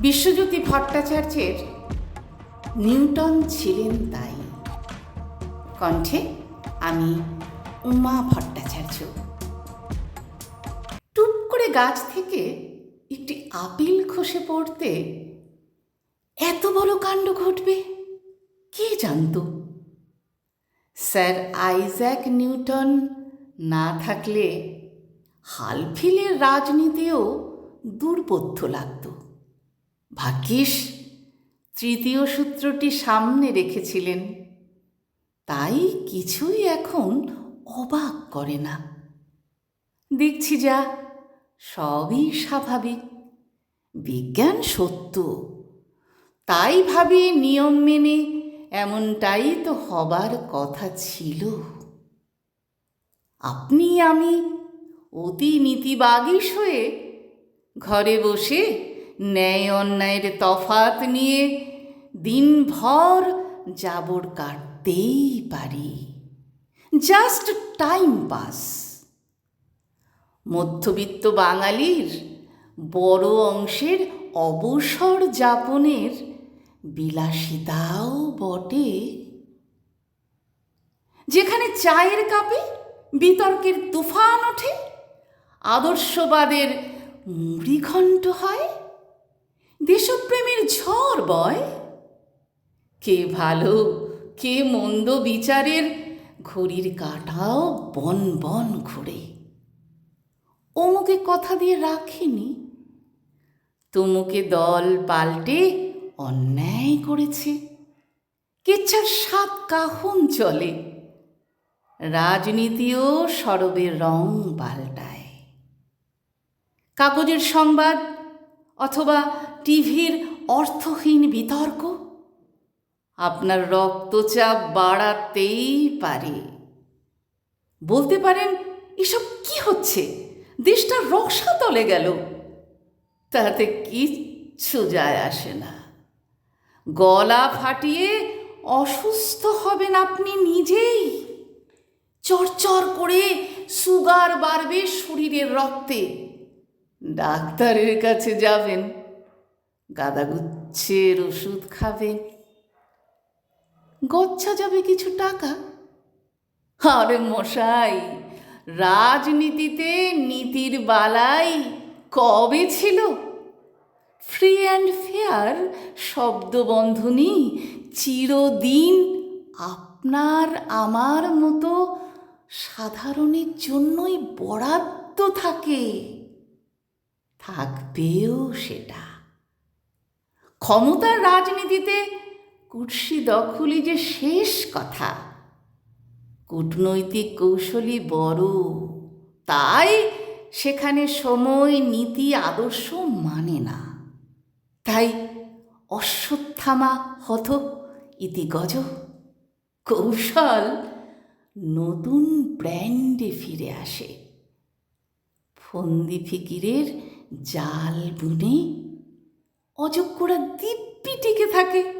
বিশ্বজ্যোতি ভট্টাচার্যের নিউটন ছিলেন তাই। কণ্ঠে আমি উমা ভট্টাচার্য। টুপ করে গাছ থেকে একটি আপিল খসে পড়তে এত বড় কাণ্ড ঘটবে? কে জানতো? স্যার আইজ্যাক নিউটন না থাকলে হালফিলের রাজনীতিও দুর্বোধ্য লাগত। ভাগ্যিস, তৃতীয় সূত্রটি সামনে রেখেছিলেন। তাই কিছুই এখন অবাক করে না। দেখছি যা, সবই স্বাভাবিক। বিজ্ঞান সত্য। তাই ভাবি নিয়ম মেনে এমনটাই তো হবার কথা ছিল। আপনি আমি অতি নীতিবাগীশ হয়ে ঘরে বসে ন্যায় অন্যায়ের তফাত নিয়ে দিনভর জাবর কাটতেই পারি। জাস্ট টাইম পাস মধ্যবিত্ত বাঙালির বড় অংশের অবসর যাপনের বিলাসিতাও বটে। যেখানে চায়ের কাপে বিতর্কের তুফান ওঠে, আদর্শবাদের মুড়িঘণ্ট হয় দেশপ্রেমের ঝড়, বয়। কে ভালো, কে মন্দ বিচারের ঘড়ির কাঁটাও বন বন ঘুরে। অমুকে কথা দিয়ে রাখিনি। তুমুকে দল পাল্টে অন্যায় করেছে। কেচ্ছার সাত কাহন চলে। রাজনীতিও সরবের রং পাল্টায়। কাগজের সংবাদ অথবা টিভির অর্থহীন বিতর্ক? আপনার রক্তচাপ বাড়াতেই পারে। বলতে পারেন, এসব কি হচ্ছে? দেশটা রসাতলে গেল। তাতে কিচ্ছু যায় আসে না। গলা ফাটিয়ে অসুস্থ হবেন আপনি নিজেই। চরচর করে সুগার বাড়বে শরীরের রক্তে। ডাক্তারের কাছে যাবেন গাদাগুচ্ছের ওষুধ খাবেন। গচ্ছা যাবে কিছু টাকা? আরে মশাই, রাজনীতিতে নীতির বালাই কবে ছিল? ফ্রি অ্যান্ড ফেয়ার শব্দবন্ধনী চিরদিন আপনার আমার মতো সাধারণের জন্যই বরাদ্দ থাকে। থাকবেও সেটা। ক্ষমতার রাজনীতিতে কুর্সি দখলই যে শেষ কথা, কূটনৈতিক কৌশলী বড়, তাই সেখানে সময়, নীতি, আদর্শ মানে না। তাই অশ্বত্থামা হত ইতি গজ, কৌশল নতুন ব্র্যান্ডে ফিরে আসে। ফন্দি ফিকিরের জাল বুনে অযোগ্যরা দিব্যি টিকে থাকে।